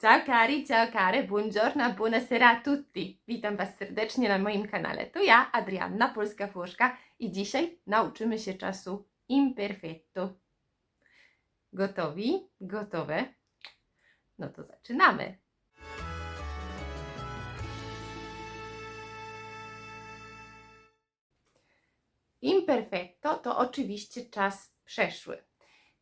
Ciao cari, ciao care, buongiorno, buonasera a tutti. Witam Was serdecznie na moim kanale. To ja, Adrianna, polska Włoszka i dzisiaj nauczymy się czasu imperfetto. Gotowi? Gotowe? No to zaczynamy. Imperfetto to oczywiście czas przeszły.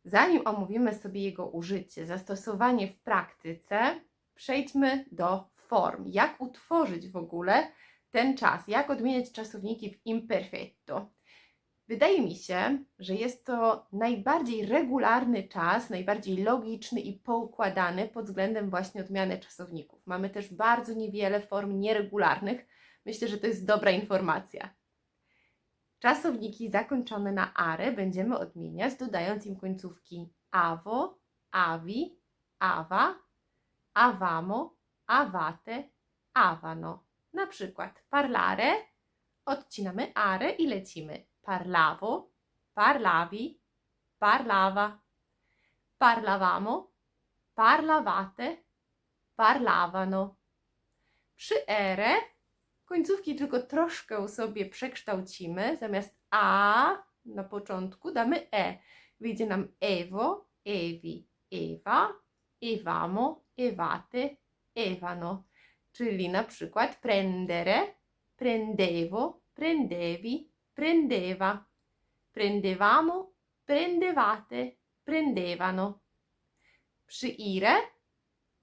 Zanim omówimy sobie jego użycie, zastosowanie w praktyce, przejdźmy do form. Jak utworzyć w ogóle ten czas? Jak odmieniać czasowniki w imperfetto? Wydaje mi się, że jest to najbardziej regularny czas, najbardziej logiczny i poukładany pod względem właśnie odmiany czasowników. Mamy też bardzo niewiele form nieregularnych. Myślę, że to jest dobra informacja. Czasowniki zakończone na are będziemy odmieniać, dodając im końcówki avo, avi, ava, avamo, avate, avano. Na przykład parlare, odcinamy are i lecimy. Parlavo, parlavi, parlava, parlavamo, parlavate, parlavano. Przy ere końcówki tylko troszkę sobie przekształcimy. Zamiast a na początku damy e. Wyjdzie nam evo, evi, eva, evamo, evate, evano. Czyli na przykład prendere, prendevo, prendevi, prendeva. Prendevamo, prendevate, prendevano. Przy ire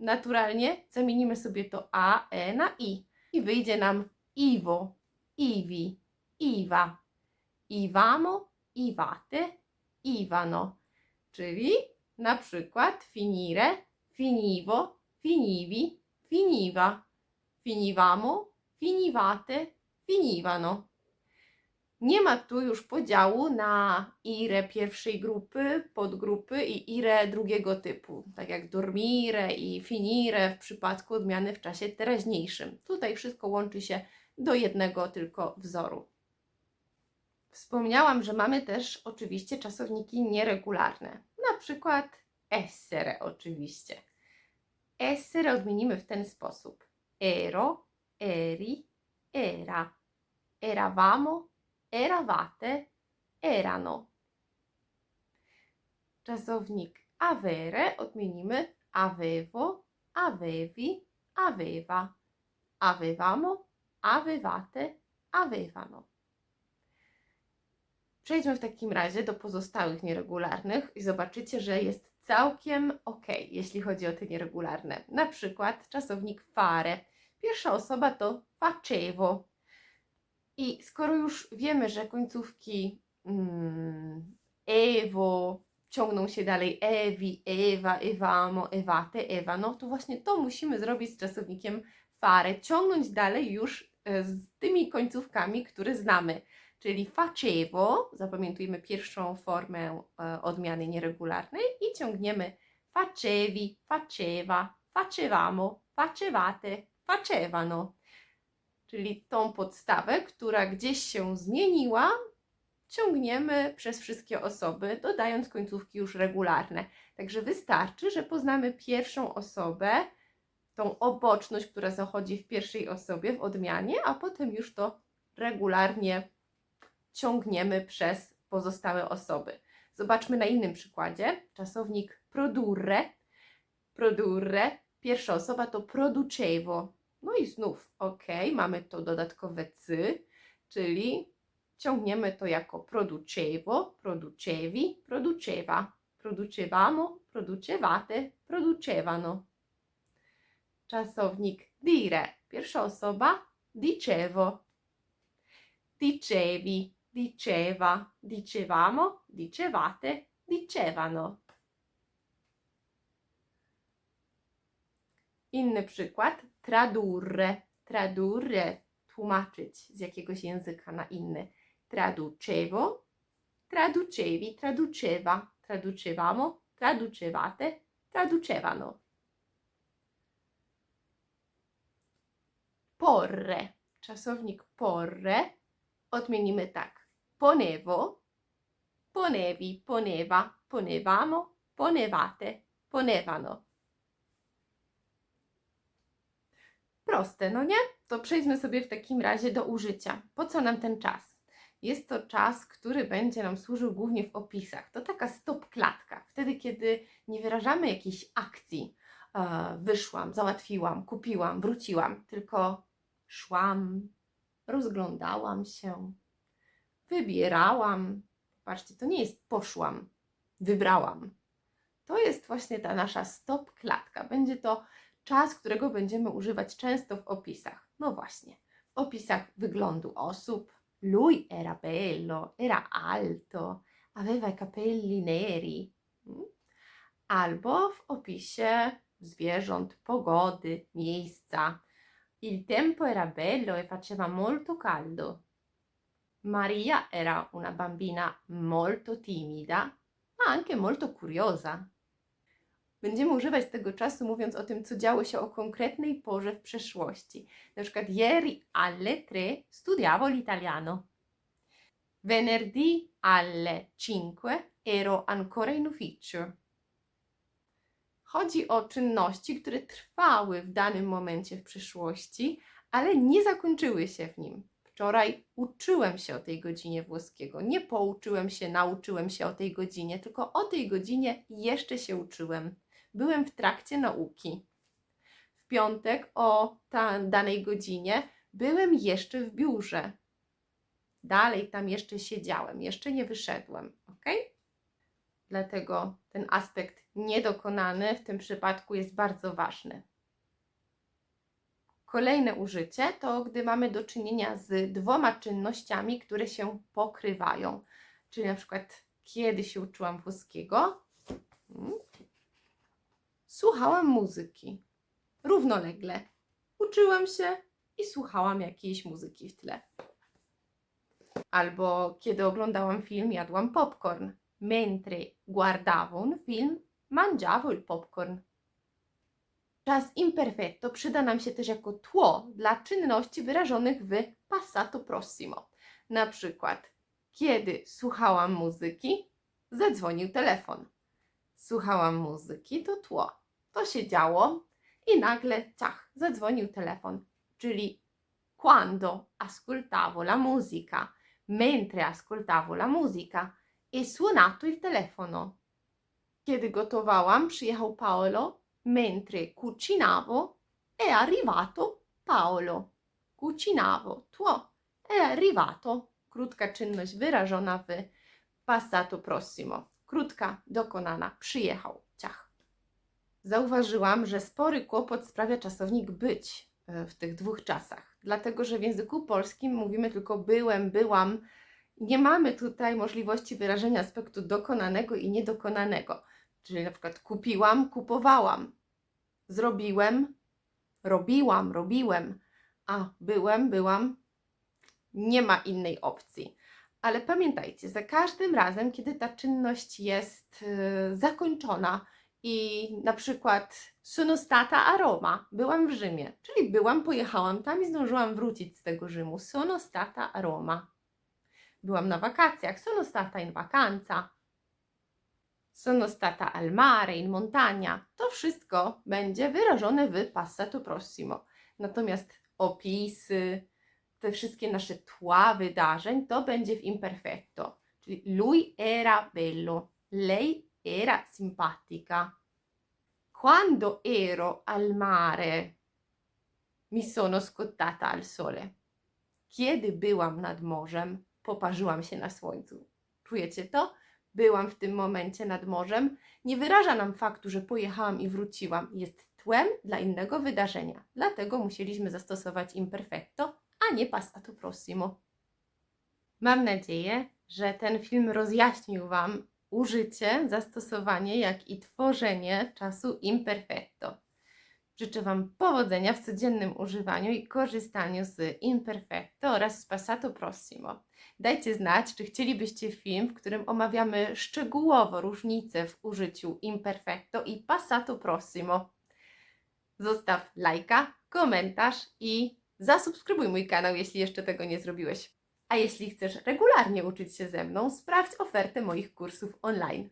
naturalnie zamienimy sobie to a, e na i i wyjdzie nam Iwo, Iwi, Iwa, Iwamo, Iwate, Iwano. Czyli na przykład finire, finivo, finivi, finiva, finivamo, finivate, finivano. Nie ma tu już podziału na ire pierwszej grupy, podgrupy i ire drugiego typu, tak jak dormire i finire w przypadku odmiany w czasie teraźniejszym. Tutaj wszystko łączy się do jednego tylko wzoru. Wspomniałam, że mamy też oczywiście czasowniki nieregularne, na przykład essere oczywiście. Essere odmienimy w ten sposób. Ero, eri, era. Eravamo, eravate, erano. Czasownik avere odmienimy avevo, avevi, aveva. Avevamo, avevate, avevano. Przejdźmy w takim razie do pozostałych nieregularnych i zobaczycie, że jest całkiem ok, jeśli chodzi o te nieregularne. Na przykład czasownik fare. Pierwsza osoba to facevo, i skoro już wiemy, że końcówki mm, Ewo ciągną się dalej Ewi, Ewa, Ewamo, Ewate, Ewa, no to właśnie to musimy zrobić z czasownikiem fare, ciągnąć dalej już z tymi końcówkami, które znamy. Czyli facevo, zapamiętujmy pierwszą formę e, odmiany nieregularnej i ciągniemy facevi, faceva, facevamo, facevate, facevano czyli tą podstawę, która gdzieś się zmieniła, ciągniemy przez wszystkie osoby, dodając końcówki już regularne. Także wystarczy, że poznamy pierwszą osobę, tą oboczność, która zachodzi w pierwszej osobie w odmianie, a potem już to regularnie ciągniemy przez pozostałe osoby. Zobaczmy na innym przykładzie. Czasownik produrre. Produrre. Pierwsza osoba to producevo. No i znów, ok, mamy to dodatkowe cy, czyli ciągniemy to jako producevo, producevi, produceva, producevamo, producevate, producevano. Czasownik. Dire, pierwsza osoba, dicevo, dicevi, diceva, dicevamo, dicevate, dicevano. Inny przykład, tradurre. Tradurre, tłumaczyć z jakiegoś języka na inny. Traducevo, traducevi, traduceva, traducevamo, traducevate, traducevano. Porre, czasownik porre, odmienimy tak. Ponevo, ponevi, poneva, ponevamo, ponevate, ponevano. proste, no nie? To przejdźmy sobie w takim razie do użycia. Po co nam ten czas? Jest to czas, który będzie nam służył głównie w opisach. To taka stop klatka. Wtedy, kiedy nie wyrażamy jakiejś akcji, e, wyszłam, załatwiłam, kupiłam, wróciłam, tylko szłam, rozglądałam się, wybierałam. Patrzcie, to nie jest poszłam, wybrałam. To jest właśnie ta nasza stop klatka. Będzie to czas, którego będziemy używać często w opisach. No właśnie, w opisach wyglądu osób. Lui era bello, era alto, aveva i capelli neri. Mm. Albo w opisie zwierząt, pogody, miejsca. Il tempo era bello e faceva molto caldo. Maria era una bambina molto timida, ma anche molto curiosa. Będziemy używać tego czasu mówiąc o tym, co działo się o konkretnej porze w przeszłości. Na przykład ieri alle tre studiavo l'italiano. Venerdì alle cinque ero ancora in ufficio. Chodzi o czynności, które trwały w danym momencie w przyszłości, ale nie zakończyły się w nim. Wczoraj uczyłem się o tej godzinie włoskiego. Nie pouczyłem się, nauczyłem się o tej godzinie, tylko o tej godzinie jeszcze się uczyłem. Byłem w trakcie nauki. W piątek o ta, danej godzinie byłem jeszcze w biurze. Dalej tam jeszcze siedziałem, jeszcze nie wyszedłem, ok? Dlatego ten aspekt niedokonany w tym przypadku jest bardzo ważny. Kolejne użycie to gdy mamy do czynienia z dwoma czynnościami, które się pokrywają. Czyli na przykład kiedy się uczyłam włoskiego, Hmm. słuchałam muzyki równolegle. Uczyłam się i słuchałam jakiejś muzyki w tle. Albo kiedy oglądałam film, jadłam popcorn. Mentre guardavo un film, mangiavo il popcorn. Czas imperfetto przyda nam się też jako tło dla czynności wyrażonych w passato prossimo. Na przykład, kiedy słuchałam muzyki, zadzwonił telefon. Słuchałam muzyki, to tło. To się działo i nagle, ciach, zadzwonił telefon. Czyli quando ascoltavo la musica, mentre ascoltavo la musica, e suonato il telefono. Kiedy gotowałam, przyjechał Paolo, mentre cucinavo, è arrivato Paolo. Cucinavo, tło, è arrivato. Krótka czynność wyrażona w passato prossimo. Krótka, dokonana, przyjechał, ciach. Zauważyłam, że spory kłopot sprawia czasownik być e, w tych dwóch czasach, dlatego że w języku polskim mówimy tylko byłem, byłam. Nie mamy tutaj możliwości wyrażenia aspektu dokonanego i niedokonanego. Czyli na przykład kupiłam, kupowałam, zrobiłem, robiłam, robiłem, a byłem, byłam. Nie ma innej opcji. Ale pamiętajcie, za każdym razem, kiedy ta czynność jest yy, zakończona i na przykład sono stata a Roma, byłam w Rzymie, czyli byłam, pojechałam tam i zdążyłam wrócić z tego Rzymu. Sono stata a Roma. Byłam na wakacjach, sono stata in vacanza sono stata al mare, in montagna. To wszystko będzie wyrażone w passato prossimo. Natomiast opisy, te wszystkie nasze tła wydarzeń, to będzie w imperfetto. Czyli lui era bello, lei era simpatica. Quando ero al mare, mi sono scottata al sole. Kiedy byłam nad morzem, poparzyłam się na słońcu. Czujecie to? byłam w tym momencie nad morzem, nie wyraża nam faktu, że pojechałam i wróciłam. Jest tłem dla innego wydarzenia. Dlatego musieliśmy zastosować imperfetto, a nie passato prossimo. Mam nadzieję, że ten film rozjaśnił Wam użycie, zastosowanie, jak i tworzenie czasu imperfetto. Życzę Wam powodzenia w codziennym używaniu i korzystaniu z imperfetto oraz z passato prossimo. Dajcie znać, czy chcielibyście film, w którym omawiamy szczegółowo różnice w użyciu imperfetto i passato prossimo. Zostaw lajka, komentarz i zasubskrybuj mój kanał, jeśli jeszcze tego nie zrobiłeś. A jeśli chcesz regularnie uczyć się ze mną, sprawdź ofertę moich kursów online.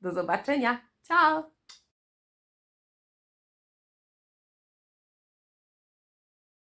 Do zobaczenia. Ciao!